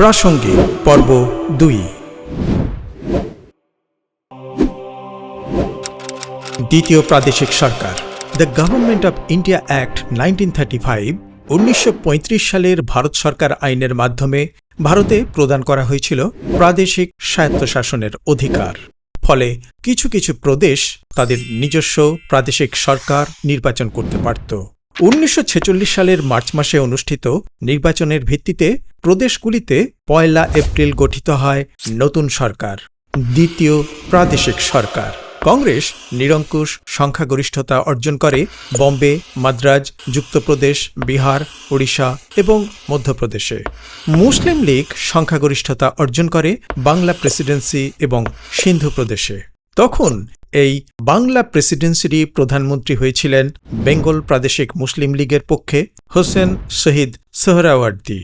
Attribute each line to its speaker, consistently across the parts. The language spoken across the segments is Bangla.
Speaker 1: প্রাসঙ্গিক পর্ব দুই। দ্বিতীয় প্রাদেশিক সরকার the government of India act nineteen thirty five উনিশশো পঁয়ত্রিশ সালের ভারত সরকার আইনের মাধ্যমে ভারতে প্রদান করা হয়েছিল প্রাদেশিক স্বায়ত্তশাসনের অধিকার। ফলে কিছু কিছু প্রদেশ তাদের নিজস্ব প্রাদেশিক সরকার নির্বাচন করতে পারত। উনিশশো ছেচল্লিশ সালের মার্চ মাসে অনুষ্ঠিত নির্বাচনের ভিত্তিতে প্রদেশগুলিতে পয়লা এপ্রিল গঠিত হয় নতুন সরকার, দ্বিতীয় প্রাদেশিক সরকার। কংগ্রেস নিরঙ্কুশ সংখ্যাগরিষ্ঠতা অর্জন করে বম্বে, মাদ্রাজ, যুক্তপ্রদেশ, বিহার, ওড়িশা এবং মধ্যপ্রদেশে। মুসলিম লীগ সংখ্যাগরিষ্ঠতা অর্জন করে বাংলা প্রেসিডেন্সি এবং সিন্ধু প্রদেশে। তখন এই বাংলা প্রেসিডেন্সিরই প্রধানমন্ত্রী হয়েছিলেন বেঙ্গল প্রাদেশিক মুসলিম লীগের পক্ষে হোসেন শহীদ সোহরাওয়ার্দী।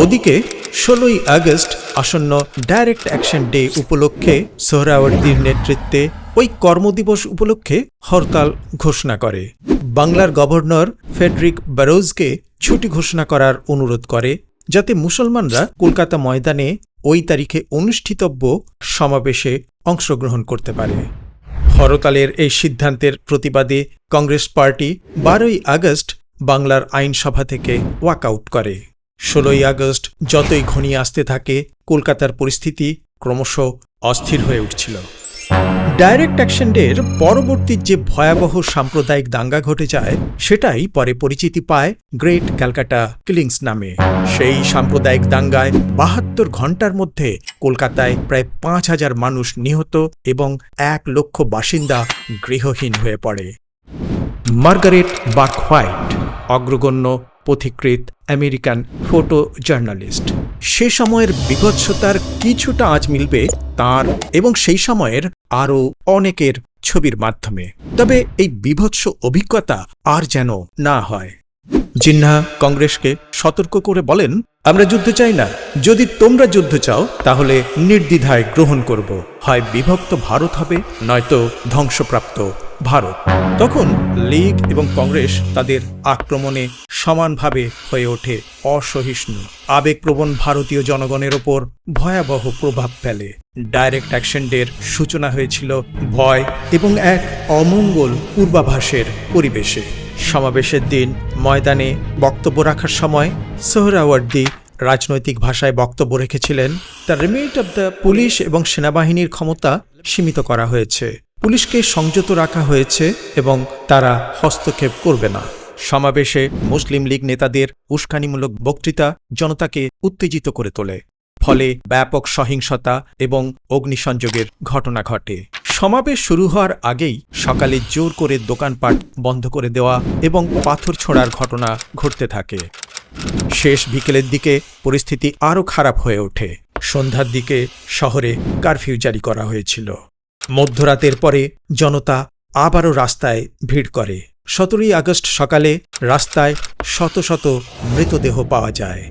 Speaker 1: ওদিকে ষোলোই আগস্ট আসন্ন ডাইরেক্ট অ্যাকশন ডে উপলক্ষে সোহরাওয়ার্দীর নেতৃত্বে ওই কর্মদিবস উপলক্ষে হরতাল ঘোষণা করে। বাংলার গভর্নর ফেডরিক বারোজকে ছুটি ঘোষণা করার অনুরোধ করে, যাতে মুসলমানরা কলকাতা ময়দানে ওই তারিখে অনুষ্ঠিতব্য সমাবেশে অংশগ্রহণ করতে পারে। হরতালের এই সিদ্ধান্তের প্রতিবাদে কংগ্রেস পার্টি বারোই আগস্ট বাংলার আইনসভা থেকে ওয়াকআউট করে। ষোলোই আগস্ট যতই ঘনিয়ে আসতে থাকে, কলকাতার পরিস্থিতি ক্রমশ অস্থির হয়ে উঠছিল। ডাইরেক্ট অ্যাকশন ডের পরবর্তী যে ভয়াবহ সাম্প্রদায়িক দাঙ্গা ঘটে যায়, সেটাই পরে পরিচিতি পায় গ্রেট ক্যালকাটা কিলিংস নামে। সেই সাম্প্রদায়িক দাঙ্গায় বাহাত্তর ঘণ্টার মধ্যে কলকাতায় প্রায় পাঁচ হাজার মানুষ নিহত এবং এক লক্ষ বাসিন্দা গৃহহীন হয়ে পড়ে। মার্গারেট বার্ক হোয়াইট, অগ্রগণ্য পথিকৃত আমেরিকান ফটো জার্নালিস্ট। সে সময়ের বিভৎসতার কিছুটা আজ মিলবে তার এবং সেই সময়ের আরও অনেকের ছবির মাধ্যমে। তবে এই বিভৎস অভিজ্ঞতা আর যেন না হয়। জিন্না কংগ্রেসকে সতর্ক করে বলেন আমরা যুদ্ধ চাই না। যদি তোমরা যুদ্ধ চাও, তাহলে নির্দ্বিধায় গ্রহণ করব। হয় বিভক্ত ভারত হবে, নয়তো ধ্বংসপ্রাপ্ত ভারত। তখন লীগ এবং কংগ্রেস তাদের আক্রমণে সমানভাবে হয়ে ওঠে অসহিষ্ণু, আবেগপ্রবণ ভারতীয় জনগণের ওপর ভয়াবহ প্রভাব ফেলে। ডাইরেক্ট অ্যাকশন ডের সূচনা হয়েছিল ভয় এবং এক অমঙ্গল পূর্বাভাসের পরিবেশে। সমাবেশের দিন ময়দানে বক্তব্য রাখার সময় সোহরাওয়ার্দী রাজনৈতিক ভাষায় বক্তব্য রেখেছিলেন the remit of the police এবং সেনাবাহিনীর ক্ষমতা সীমিত করা হয়েছে। পুলিশকে সংযত রাখা হয়েছে এবং তারা হস্তক্ষেপ করবে না। সমাবেশে মুসলিম লীগ নেতাদের উস্কানিমূলক বক্তৃতা জনতাকে উত্তেজিত করে তোলে। ফলে ব্যাপক সহিংসতা এবং অগ্নিসংযোগের ঘটনা ঘটে। সমাবেশ শুরু হওয়ার আগেই সকালে জোর করে দোকানপাট বন্ধ করে দেওয়া এবং পাথর ছোঁড়ার ঘটনা ঘটতে থাকে। শেষ বিকেলের দিকে পরিস্থিতি আরও খারাপ হয়ে ওঠে। সন্ধ্যার দিকে শহরে কারফিউ জারি করা হয়েছিল। মধ্যরাতের পরে জনতা আবারও রাস্তায় ভিড় করে। সতেরোই আগস্ট সকালে রাস্তায় শত শত মৃতদেহ পাওয়া যায়।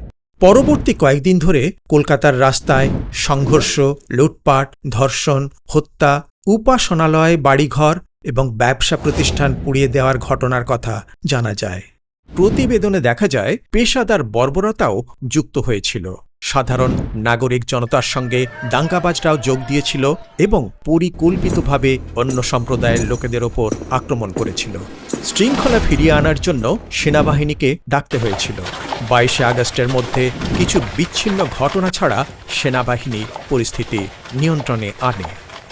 Speaker 1: পরবর্তী কয়েকদিন ধরে কলকাতার রাস্তায় সংঘর্ষ, লুটপাট, ধর্ষণ, হত্যা, উপাসনালয়, বাড়িঘর এবং ব্যবসা প্রতিষ্ঠান পুড়িয়ে দেওয়ার ঘটনার কথা জানা যায়। প্রতিবেদনে দেখা যায়, পেশাদার বর্বরতাও যুক্ত হয়েছিল। সাধারণ নাগরিক জনতার সঙ্গে দাঙ্গাবাজরাও যোগ দিয়েছিল এবং পরিকল্পিতভাবে অন্য সম্প্রদায়ের লোকেদের ওপর আক্রমণ করেছিল। শৃঙ্খলা ফিরিয়ে আনার জন্য সেনাবাহিনীকে ডাকতে হয়েছিল। বাইশে আগস্টের মধ্যে কিছু বিচ্ছিন্ন ঘটনা ছাড়া সেনাবাহিনী পরিস্থিতি নিয়ন্ত্রণে আনে।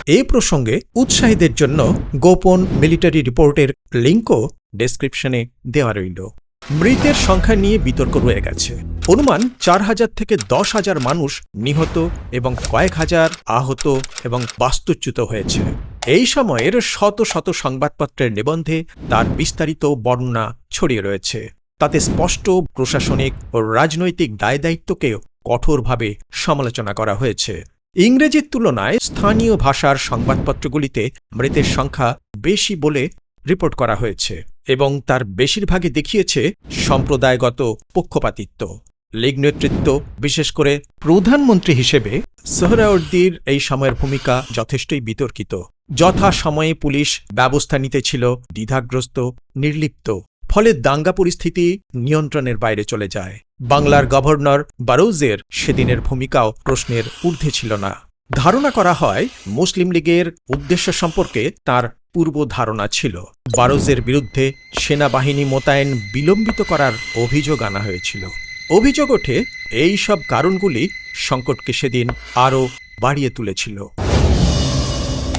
Speaker 1: এ প্রসঙ্গে উৎসাহীদের জন্য গোপন মিলিটারি রিপোর্টের লিঙ্কও ডেসক্রিপশনে দেওয়া রইল। মৃতের সংখ্যা নিয়ে বিতর্ক রয়ে গেছে। অনুমান চার হাজার থেকে দশ হাজার মানুষ নিহত এবং কয়েক হাজার আহত এবং বাস্তুচ্যুত হয়েছে। এই সময়ের শত শত সংবাদপত্রের নিবন্ধে তার বিস্তারিত বর্ণনা ছড়িয়ে রয়েছে। তাতে স্পষ্ট প্রশাসনিক ও রাজনৈতিক দায় দায়িত্বকেও কঠোরভাবে সমালোচনা করা হয়েছে। ইংরেজির তুলনায় স্থানীয় ভাষার সংবাদপত্রগুলিতে মৃতের সংখ্যা বেশি বলে রিপোর্ট করা হয়েছে। এবং তার বেশিরভাগই দেখিয়েছে সম্প্রদায়গত পক্ষপাতিত্ব। লীগ নেতৃত্ব, বিশেষ করে প্রধানমন্ত্রী হিসেবে, সোহরাওয়ার্দীর এই সময়ের ভূমিকা যথেষ্টই বিতর্কিত। যথা সময়ে পুলিশ ব্যবস্থা নিতে ছিল দ্বিধাগ্রস্ত, নির্লিপ্ত। ফলে দাঙ্গা পরিস্থিতি নিয়ন্ত্রণের বাইরে চলে যায়। বাংলার গভর্নর বারৌজের সেদিনের ভূমিকাও প্রশ্নের ঊর্ধ্বে ছিল না। ধারণা করা হয়, মুসলিম লীগের উদ্দেশ্য সম্পর্কে তার পূর্ব ধারণা ছিল। বারোজের বিরুদ্ধে সেনাবাহিনী মোতায়েন বিলম্বিত করার অভিযোগ আনা হয়েছিল। অভিযোগ ওঠে, এই সব কারণগুলি সংকটকে সেদিন আরও বাড়িয়ে তুলেছিল।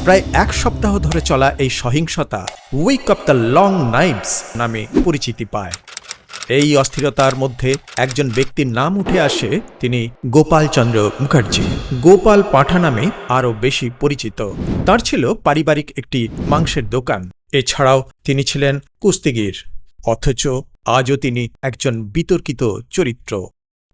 Speaker 1: প্রায় এক সপ্তাহ ধরে চলা এই সহিংসতা week of the long knives নামে পরিচিতি পায়। এই অস্থিরতার মধ্যে একজন ব্যক্তির নাম উঠে আসে, তিনি গোপাল চন্দ্র মুখার্জি। গোপাল পাঠা নামে আরও বেশি পরিচিত। তার ছিল পারিবারিক একটি মাংসের দোকান। এছাড়াও তিনি ছিলেন কুস্তিগির। অথচ আজও তিনি একজন বিতর্কিত চরিত্র।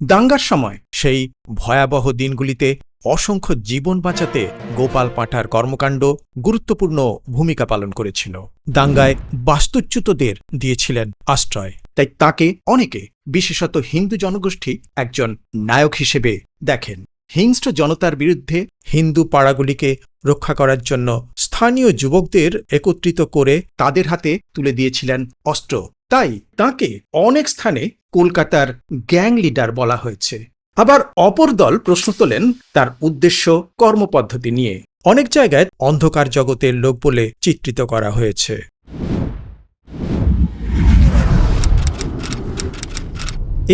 Speaker 1: দাঙ্গার সময় সেই ভয়াবহ দিনগুলিতে অসংখ্য জীবন বাঁচাতে গোপাল পাঠার কর্মকাণ্ড গুরুত্বপূর্ণ ভূমিকা পালন করেছিল। দাঙ্গায় বাস্তুচ্যুতদের দিয়েছিলেন আশ্রয়। তাই তাকে অনেকে, বিশেষত হিন্দু জনগোষ্ঠী, একজন নায়ক হিসেবে দেখেন। হিংস্র জনতার বিরুদ্ধে হিন্দু পাড়াগুলিকে রক্ষা করার জন্য স্থানীয় যুবকদের একত্রিত করে তাদের হাতে তুলে দিয়েছিলেন অস্ত্র। তাই তাকে অনেক স্থানে কলকাতার গ্যাং লিডার বলা হয়েছে। আবার অপর দল প্রশ্ন তোলেন তার উদ্দেশ্য, কর্মপদ্ধতি নিয়ে। অনেক জায়গায় অন্ধকার জগতের লোক বলে চিত্রিত করা হয়েছে।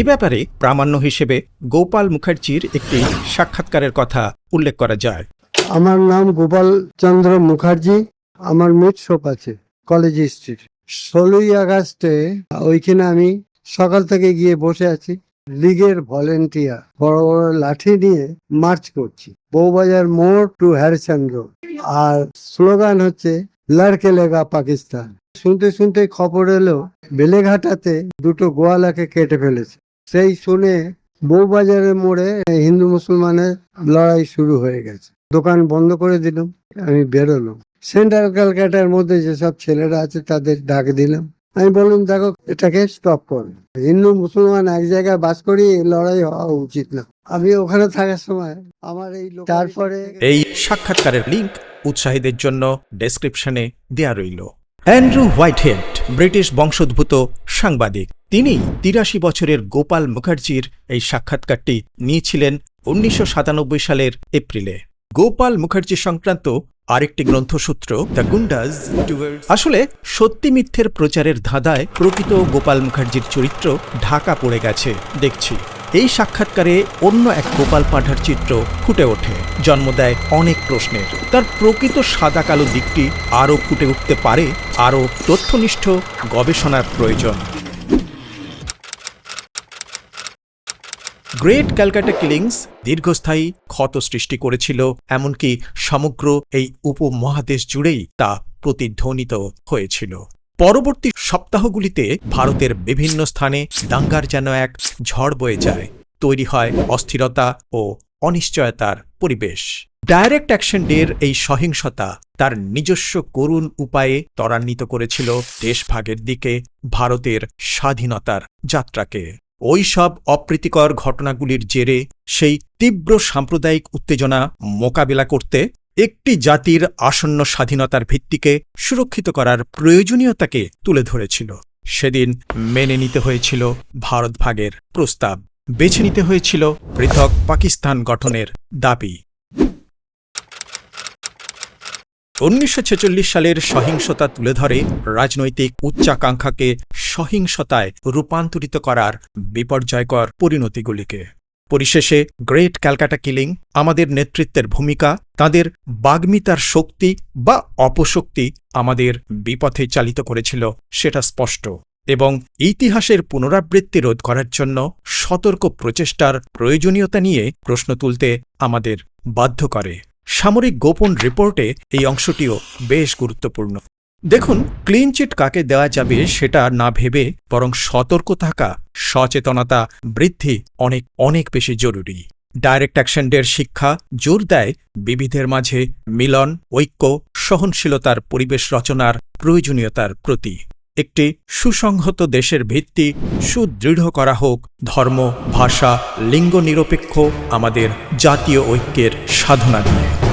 Speaker 1: এ ব্যাপারে প্রামাণ্য হিসেবে গোপাল মুখার্জির একটি সাক্ষাৎকারের কথা উল্লেখ করা যায়।
Speaker 2: আমার নাম গোপাল চন্দ্র মুখার্জি। আমার মিট শপ আছে, কলেজ স্ট্রিট ষোলোই আগস্টে ওইখানে আমি সকাল থেকে গিয়ে বসে আছি। লিগের ভলেন্টিয়ার, বড় বড় লাঠি নিয়ে মার্চ করছি। বৌবাজার মোড় টু হ্যারিসন রোড। আর স্লোগান হচ্ছে, লড়কে লেগা পাকিস্তান। শুনতে শুনতে খবর এলো, বেলেঘাটাতে দুটো গোয়ালাকে কেটে ফেলেছে। সেই শুনে বউবাজারের মোড়ে হিন্দু মুসলমানের লড়াই শুরু হয়ে গেছে। দোকান বন্ধ করে দিলাম আমি বেরোলাম। সেন্ট্রাল ক্যালকাটার মধ্যে যেসব ছেলেরা আছে তাদের ডাক দিলাম। আমি বললাম দেখো এটাকে স্টপ করো। হিন্দু মুসলমান এক জায়গায় বাস করি লড়াই হওয়া উচিত না। আমি ওখানে থাকার সময় আমার এই তারপরে
Speaker 1: এই সাক্ষাৎকারের লিংক উৎসাহীদের জন্য ডেসক্রিপশনে দেয়া রইল। অ্যান্ড্রু হোয়াইটহেড ব্রিটিশ বংশোদ্ভূত সাংবাদিক। তিনি তিরাশি বছরের গোপাল মুখার্জির এই সাক্ষাৎকারটি নিয়েছিলেন উনিশশো সাতানব্বই সালের এপ্রিলে। গোপাল মুখার্জি সংক্রান্ত আরেকটি গ্রন্থসূত্র, দ্য গুন্ডাজ, আসলে সত্যি মিথ্যের প্রচারের ধাঁধায় প্রকৃত গোপাল মুখার্জির চরিত্র ঢাকা পড়ে গেছে, দেখছি। এই সাক্ষাৎকারে অন্য এক গোপাল পাঠার চিত্র ফুটে ওঠে, জন্ম দেয় অনেক প্রশ্নের। তার প্রকৃত সাদা কালো দিকটি আরও ফুটে উঠতে পারে, আরও তথ্যনিষ্ঠ গবেষণার প্রয়োজন। গ্রেট ক্যালকাটা কিলিংস দীর্ঘস্থায়ী ক্ষত সৃষ্টি করেছিল, এমনকি সমগ্র এই উপমহাদেশ জুড়েই তা প্রতিধ্বনিত হয়েছিল। পরবর্তী সপ্তাহগুলিতে ভারতের বিভিন্ন স্থানে দাঙ্গার যেন এক ঝড় বয়ে যায়, তৈরি হয় অস্থিরতা ও অনিশ্চয়তার পরিবেশ। ডাইরেক্ট অ্যাকশন ডের এই সহিংসতা তার নিজস্ব করুণ উপায়ে ত্বরান্বিত করেছিল দেশভাগের দিকে ভারতের স্বাধীনতার যাত্রাকে। ওই সব অপ্রীতিকর ঘটনাগুলির জেরে সেই তীব্র সাম্প্রদায়িক উত্তেজনা মোকাবিলা করতে একটি জাতির আসন্ন স্বাধীনতার ভিত্তিকে সুরক্ষিত করার প্রয়োজনীয়তাকে তুলে ধরেছিল। সেদিন মেনে নিতে হয়েছিল ভারতভাগের প্রস্তাব। বেছে নিতে হয়েছিল পৃথক পাকিস্তান গঠনের দাবি। উনিশশো ছেচল্লিশ সালের সহিংসতা তুলে ধরে রাজনৈতিক উচ্চাকাঙ্ক্ষাকে সহিংসতায় রূপান্তরিত করার বিপর্যয়কর পরিণতিগুলিকে। পরিশেষে গ্রেট ক্যালকাটা কিলিং আমাদের নেতৃত্বের ভূমিকা, তাদের বাগ্মিতার শক্তি বা অপশক্তি আমাদের বিপথে চালিত করেছিল সেটা স্পষ্ট। এবং ইতিহাসের পুনরাবৃত্তি রোধ করার জন্য সতর্ক প্রচেষ্টার প্রয়োজনীয়তা নিয়ে প্রশ্ন তুলতে আমাদের বাধ্য করে। সামরিক গোপন রিপোর্টে এই অংশটিও বেশ গুরুত্বপূর্ণ। দেখুন, ক্লিন চিট কাকে দেওয়া যাবে সেটা না ভেবে বরং সতর্ক থাকা, সচেতনতা বৃদ্ধি অনেক অনেক বেশি জরুরি। ডাইরেক্ট অ্যাকশন ডের শিক্ষা জোর দেয় বিবিধের মাঝে মিলন, ঐক্য, সহনশীলতার পরিবেশ রচনার প্রয়োজনীয়তার প্রতি। একটি সুসংহত দেশের ভিত্তি সুদৃঢ় করা হোক, ধর্ম, ভাষা, লিঙ্গ নিরপেক্ষ আমাদের জাতীয় ঐক্যের সাধনা দিয়ে।